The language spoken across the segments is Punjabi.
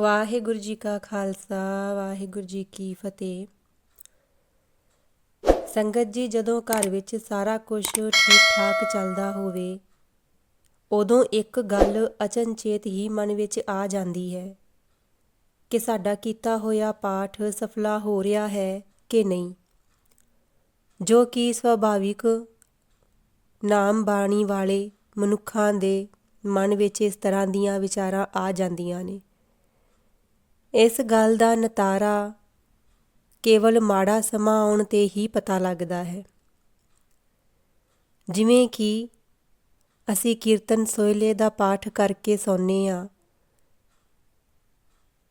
ਵਾਹਿਗੁਰੂ ਜੀ ਕਾ ਖਾਲਸਾ, ਵਾਹਿਗੁਰੂ ਜੀ ਕੀ ਫਤਿਹ। ਸੰਗਤ ਜੀ, ਜਦੋਂ ਘਰ ਵਿੱਚ ਸਾਰਾ ਕੁਝ ਠੀਕ ਠਾਕ ਚੱਲਦਾ ਹੋਵੇ, ਉਦੋਂ ਇੱਕ ਗੱਲ ਅਚਨਚੇਤ ਹੀ ਮਨ ਵਿੱਚ ਆ ਜਾਂਦੀ ਹੈ ਕਿ ਸਾਡਾ ਕੀਤਾ ਹੋਇਆ ਪਾਠ ਸਫਲਾ ਹੋ ਰਿਹਾ ਹੈ ਕਿ ਨਹੀਂ। ਜੋ ਕਿ ਸੁਭਾਵਿਕ ਨਾਮ ਬਾਣੀ ਵਾਲੇ ਮਨੁੱਖਾਂ ਦੇ ਮਨ ਵਿੱਚ ਇਸ ਤਰ੍ਹਾਂ ਦੀਆਂ ਵਿਚਾਰਾਂ ਆ ਜਾਂਦੀਆਂ ਨੇ। ਇਸ ਗੱਲ ਦਾ ਨਤਾਰਾ ਕੇਵਲ ਮਾੜਾ ਸਮਾਂ ਆਉਣ ਤੇ ਹੀ ਪਤਾ ਲੱਗਦਾ ਹੈ। ਜਿਵੇਂ ਕਿ ਅਸੀਂ ਕੀਰਤਨ ਸੋਇਲੇ ਦਾ ਪਾਠ ਕਰਕੇ ਸੌਂਨੇ ਆ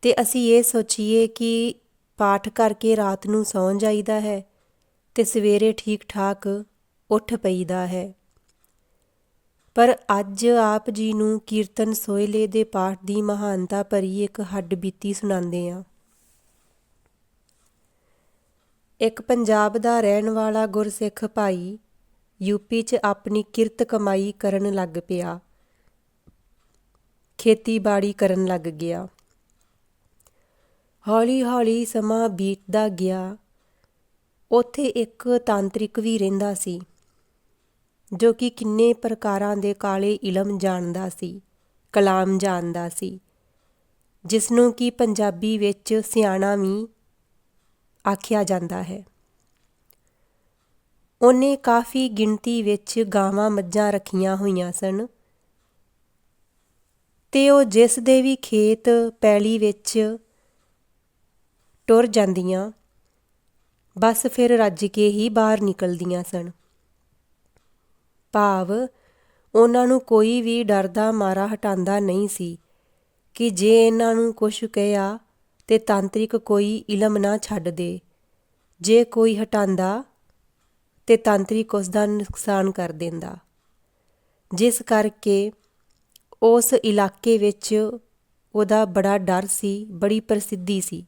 ਤੇ ਅਸੀਂ ਇਹ ਸੋਚੀਏ ਕਿ ਪਾਠ ਕਰਕੇ ਰਾਤ ਨੂੰ ਸੌਂ ਜਾਈਦਾ ਹੈ ਤੇ ਸਵੇਰੇ ਠੀਕ ਠਾਕ ਉੱਠ ਪਈਦਾ ਹੈ। ਪਰ ਅੱਜ ਆਪ ਜੀ ਨੂੰ ਕੀਰਤਨ ਸੋਇਲੇ ਦੇ ਪਾਠ ਦੀ ਮਹਾਨਤਾ ਭਰੀ ਇੱਕ ਹੱਡ ਬੀਤੀ ਸੁਣਾਉਂਦੇ ਆ ਇੱਕ ਪੰਜਾਬ ਦਾ ਰਹਿਣ ਵਾਲਾ ਗੁਰਸਿੱਖ ਭਾਈ ਯੂਪੀ 'ਚ ਆਪਣੀ ਕਿਰਤ ਕਮਾਈ ਕਰਨ ਲੱਗ ਪਿਆ। ਖੇਤੀਬਾੜੀ ਕਰਨ ਲੱਗ ਗਿਆ। ਹੌਲੀ-ਹੌਲੀ ਸਮਾਂ ਬੀਤਦਾ ਗਿਆ। ਉੱਥੇ ਇੱਕ ਤਾਂਤਰਿਕ ਵੀ ਰਹਿੰਦਾ ਸੀ। ਜੋ ਕਿ ਕਿੰਨੇ ਪ੍ਰਕਾਰਾਂ ਦੇ ਕਾਲੇ ਇਲਮ ਜਾਣਦਾ ਸੀ, ਕਲਾਮ ਜਾਣਦਾ ਸੀ ਜਿਸ ਨੂੰ ਕਿ ਪੰਜਾਬੀ ਵਿੱਚ ਸਿਆਣਾ ਵੀ ਆਖਿਆ ਜਾਂਦਾ ਹੈ। ਉਹਨੇ ਕਾਫੀ ਗਿਣਤੀ ਵਿੱਚ ਗਾਵਾਂ ਮੱਝਾਂ ਰੱਖੀਆਂ ਹੋਈਆਂ ਸਨ ਤੇ ਉਹ ਜਿਸ ਦੇ ਵੀ ਖੇਤ ਪੈਲੀ ਵਿੱਚ ਟੁਰ ਜਾਂਦੀਆਂ, ਬਸ ਫਿਰ ਰੱਜ ਕੇ ਹੀ ਬਾਹਰ ਨਿਕਲਦੀਆਂ ਸਨ। ਭਾਵ ਉਹਨਾਂ ਨੂੰ ਕੋਈ ਵੀ ਡਰ ਦਾ ਮਾਰਾ ਹਟਾਉਂਦਾ ਨਹੀਂ ਸੀ ਕਿ ਜੇ ਇਹਨਾਂ ਨੂੰ ਕੁਛ ਕਿਹਾ ਤੇ ਤਾਂਤਰਿਕ ਕੋਈ ਇਲਮ ਨਾ ਛੱਡ ਦੇ। ਜੇ ਕੋਈ ਹਟਾਂਦਾ ਤੇ ਤਾਂਤਰਿਕ ਉਸ ਦਾ ਨੁਕਸਾਨ ਕਰ ਦਿੰਦਾ। ਜਿਸ ਕਰਕੇ ਉਸ ਇਲਾਕੇ ਵਿੱਚ ਉਹਦਾ ਬੜਾ ਡਰ ਸੀ, ਬੜੀ ਪ੍ਰਸਿੱਧੀ ਸੀ।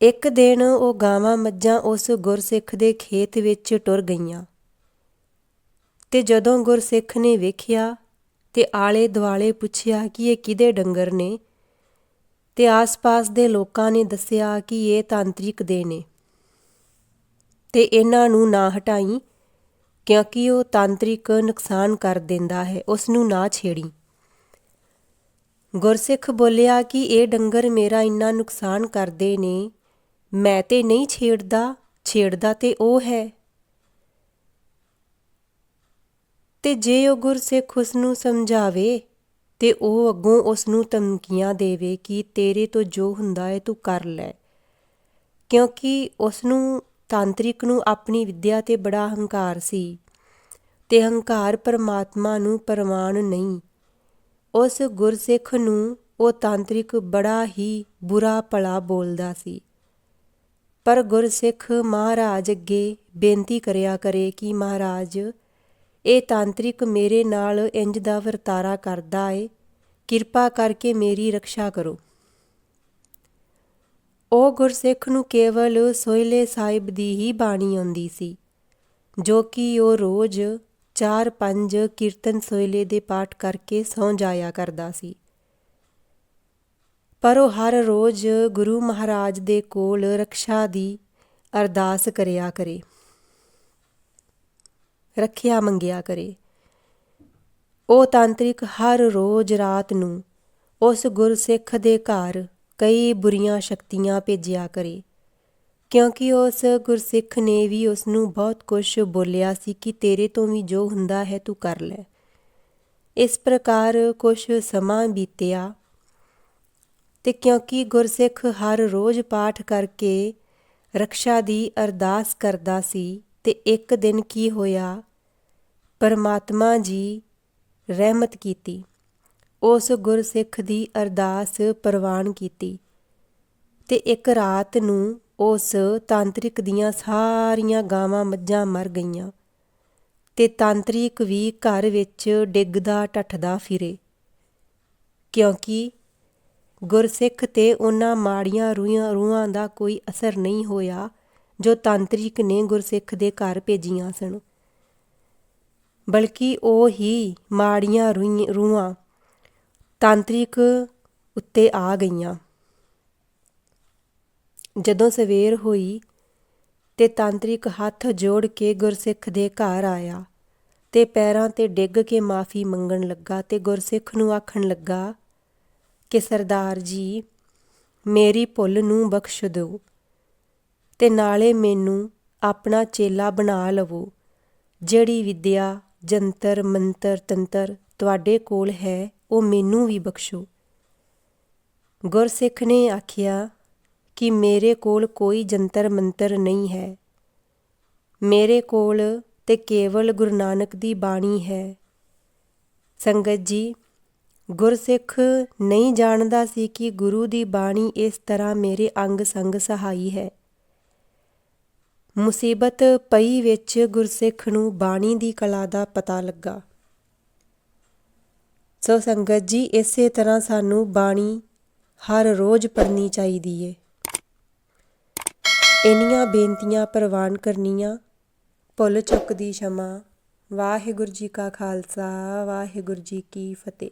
ਇੱਕ ਦਿਨ ਉਹ ਗਾਵਾਂ ਮੱਝਾਂ ਉਸ ਗੁਰਸਿੱਖ ਦੇ ਖੇਤ ਵਿੱਚ ਟੁਰ ਗਈਆਂ। ਤੇ ਜਦੋਂ ਗੁਰਸਿੱਖ ਨੇ ਵੇਖਿਆ ਤੇ ਆਲੇ ਦੁਆਲੇ ਪੁੱਛਿਆ ਕਿ ਇਹ ਕਿਹਦੇ ਡੰਗਰ ਨੇ, ਤੇ ਆਸ-ਪਾਸ ਦੇ ਲੋਕਾਂ ਨੇ ਦੱਸਿਆ ਕਿ ਇਹ ਤਾਂਤਰਿਕ ਦੇ ਨੇ। ਤੇ ਇਹਨਾਂ ਨੂੰ ਨਾ ਹਟਾਈ, ਕਿਉਂਕਿ ਉਹ ਤਾਂਤਰਿਕ ਨੁਕਸਾਨ ਕਰ ਦਿੰਦਾ ਹੈ ਉਸ ਨੂੰ ਨਾ ਛੇੜੀ। ਗੁਰਸਿੱਖ ਬੋਲਿਆ ਕਿ ਇਹ ਡੰਗਰ ਮੇਰਾ ਇੰਨਾ ਨੁਕਸਾਨ ਕਰਦੇ ਨੇ, ਮੈਂ ਤੇ ਨਹੀਂ ਛੇੜਦਾ ਛੇੜਦਾ ਤੇ ਉਹ ਹੈ। ਤੇ ਜੇ ਉਹ ਗੁਰਸਿੱਖ ਉਸ ਨੂੰ ਸਮਝਾਵੇ ਤੇ ਉਹ ਅੱਗੋਂ ਉਸ ਨੂੰ ਧਮਕੀਆਂ ਦੇਵੇ ਕਿ ਤੇਰੇ ਤੋਂ ਜੋ ਹੁੰਦਾ ਹੈ ਤੂੰ ਕਰ ਲੈ। ਕਿਉਂਕਿ ਉਸ ਨੂੰ ਤਾਂਤਰਿਕ ਨੂੰ ਆਪਣੀ ਵਿਦਿਆ ਤੇ ਬੜਾ ਹੰਕਾਰ ਸੀ ਤੇ ਹੰਕਾਰ ਪਰਮਾਤਮਾ ਨੂੰ ਪਰਵਾਨ ਨਹੀਂ। ਉਸ ਗੁਰਸਿੱਖ ਨੂੰ ਉਹ ਤਾਂਤਰਿਕ ਬੜਾ ਹੀ ਬੁਰਾ ਭਲਾ ਬੋਲਦਾ ਸੀ। ਪਰ ਗੁਰਸਿੱਖ ਮਹਾਰਾਜ ਅੱਗੇ ਬੇਨਤੀ ਕਰਿਆ ਕਰੇ ਕਿ ਮਹਾਰਾਜ ਇਹ ਤਾਂਤਰਿਕ ਮੇਰੇ ਨਾਲ ਇੰਜ ਦਾ ਵਰਤਾਰਾ ਕਰਦਾ ਏ। ਕਿਰਪਾ ਕਰਕੇ ਮੇਰੀ ਰੱਖਿਆ ਕਰੋ। ਉਹ ਗੁਰਸਿੱਖ ਨੂੰ ਕੇਵਲ ਸੋਇਲੇ ਸਾਹਿਬ ਦੀ ਹੀ ਬਾਣੀ ਆਉਂਦੀ ਸੀ, ਜੋ ਕਿ ਉਹ ਰੋਜ਼ 4-5 ਕੀਰਤਨ ਸੋਇਲੇ ਦੇ ਪਾਠ ਕਰਕੇ ਸੌਂ ਜਾਇਆ ਕਰਦਾ ਸੀ। ਪਰ ਉਹ ਹਰ ਰੋਜ਼ ਗੁਰੂ ਮਹਾਰਾਜ ਦੇ ਕੋਲ ਰੱਖਿਆ ਦੀ ਅਰਦਾਸ ਕਰਿਆ ਕਰੇ। ਰੱਖਿਆ ਮੰਗਿਆ ਕਰੇ। ਉਹ ਤਾਂਤਰਿਕ ਹਰ ਰੋਜ਼ ਰਾਤ ਨੂੰ ਉਸ ਗੁਰਸਿੱਖ ਦੇ ਘਰ ਕਈ ਬੁਰੀਆਂ ਸ਼ਕਤੀਆਂ ਭੇਜਿਆ ਕਰੇ। ਕਿਉਂਕਿ ਉਸ ਗੁਰਸਿੱਖ ਨੇ ਵੀ ਉਸ ਨੂੰ ਬਹੁਤ ਕੁਝ ਬੋਲਿਆ ਸੀ ਕਿ ਤੇਰੇ ਤੋਂ ਵੀ ਜੋ ਹੁੰਦਾ ਹੈ ਤੂੰ ਕਰ ਲੈ। ਇਸ ਪ੍ਰਕਾਰ ਕੁਝ ਸਮਾਂ ਬੀਤਿਆ ਤੇ ਕਿਉਂਕਿ ਗੁਰਸਿੱਖ ਹਰ ਰੋਜ਼ ਪਾਠ ਕਰਕੇ ਰਕਸ਼ਾ ਦੀ ਅਰਦਾਸ ਕਰਦਾ ਸੀ ਤੇ ਇੱਕ ਦਿਨ ਕੀ ਹੋਇਆ ਪਰਮਾਤਮਾ ਜੀ ਰਹਿਮਤ ਕੀਤੀ। ਉਸ ਗੁਰਸਿੱਖ ਦੀ ਅਰਦਾਸ ਪ੍ਰਵਾਨ ਕੀਤੀ ਤੇ ਇੱਕ ਰਾਤ ਨੂੰ ਉਸ ਤਾਂਤਰਿਕ ਦੀਆਂ ਸਾਰੀਆਂ ਗਾਵਾਂ ਮੱਝਾਂ ਮਰ ਗਈਆਂ ਤੇ ਤਾਂਤਰਿਕ ਵੀ ਘਰ ਵਿੱਚ ਡਿੱਗਦਾ ਟੱਠਦਾ ਫਿਰੇ। ਕਿਉਂਕਿ ਗੁਰਸਿੱਖ ਤੇ ਉਹਨਾਂ ਮਾੜੀਆਂ ਰੂਹਾਂ ਰੂਹਾਂ ਦਾ ਕੋਈ ਅਸਰ ਨਹੀਂ ਹੋਇਆ ਜੋ ਤਾਂਤਰਿਕ ਨੇ ਗੁਰਸਿੱਖ ਦੇ ਘਰ ਭੇਜੀਆਂ ਸਨ। ਬਲਕਿ ਉਹ ਹੀ ਮਾੜੀਆਂ ਰੂਈ, ਰੂਹਾਂ ਤਾਂਤਰਿਕ ਉੱਤੇ ਆ ਗਈਆਂ। ਜਦੋਂ ਸਵੇਰ ਹੋਈ ਤੇ ਤਾਂਤਰਿਕ ਹੱਥ ਜੋੜ ਕੇ ਗੁਰਸਿੱਖ ਦੇ ਘਰ ਆਇਆ ਤੇ ਪੈਰਾਂ ਤੇ ਡਿੱਗ ਕੇ ਮਾਫੀ ਮੰਗਣ ਲੱਗਾ ਤੇ ਗੁਰਸਿੱਖ ਨੂੰ ਆਖਣ ਲੱਗਾ ਕਿ ਸਰਦਾਰ ਜੀ, ਮੇਰੀ ਭੁੱਲ ਨੂੰ ਬਖਸ਼ ਦਿਓ ਤੇ ਨਾਲੇ ਮੈਨੂੰ ਆਪਣਾ ਚੇਲਾ ਬਣਾ ਲਵੋ, ਜਿਹੜੀ ਵਿੱਦਿਆ ਜੰਤਰ, ਮੰਤਰ, ਤੰਤਰ ਤੁਹਾਡੇ ਕੋਲ ਹੈ, ਉਹ ਮੈਨੂੰ ਵੀ ਬਖਸ਼ੋ। ਗੁਰਸਿੱਖ ਨੇ ਆਖਿਆ ਕਿ ਮੇਰੇ ਕੋਲ ਕੋਈ ਜੰਤਰ, ਮੰਤਰ ਨਹੀਂ ਹੈ। ਮੇਰੇ ਕੋਲ ਤੇ ਕੇਵਲ ਗੁਰੂ ਨਾਨਕ ਦੀ ਬਾਣੀ ਹੈ। ਸੰਗਤ ਜੀ, ਗੁਰਸਿੱਖ ਨਹੀਂ ਜਾਣਦਾ ਸੀ ਕਿ ਗੁਰੂ ਦੀ ਬਾਣੀ ਇਸ ਤਰ੍ਹਾਂ ਮੇਰੇ ਅੰਗ ਸੰਗ ਸਹਾਈ ਹੈ। ਮੁਸੀਬਤ ਪਈ ਵਿੱਚ ਗੁਰਸਿੱਖ ਨੂੰ ਬਾਣੀ ਦੀ ਕਲਾ ਦਾ ਪਤਾ ਲੱਗਾ। ਸੋ ਸੰਗਤ ਜੀ, ਇਸੇ ਤਰ੍ਹਾਂ ਸਾਨੂੰ ਬਾਣੀ ਹਰ ਰੋਜ਼ ਪੜ੍ਹਨੀ ਚਾਹੀਦੀ ਏ। ਇਨੀਆਂ ਬੇਨਤੀਆਂ ਪ੍ਰਵਾਨ ਕਰਨੀਆਂ, ਭੁੱਲ ਚੁੱਕ ਦੀ ਸ਼ਮਾ। ਵਾਹਿਗੁਰੂ ਜੀ ਕਾ ਖਾਲਸਾ, ਵਾਹਿਗੁਰੂ ਜੀ ਕੀ ਫਤਿਹ।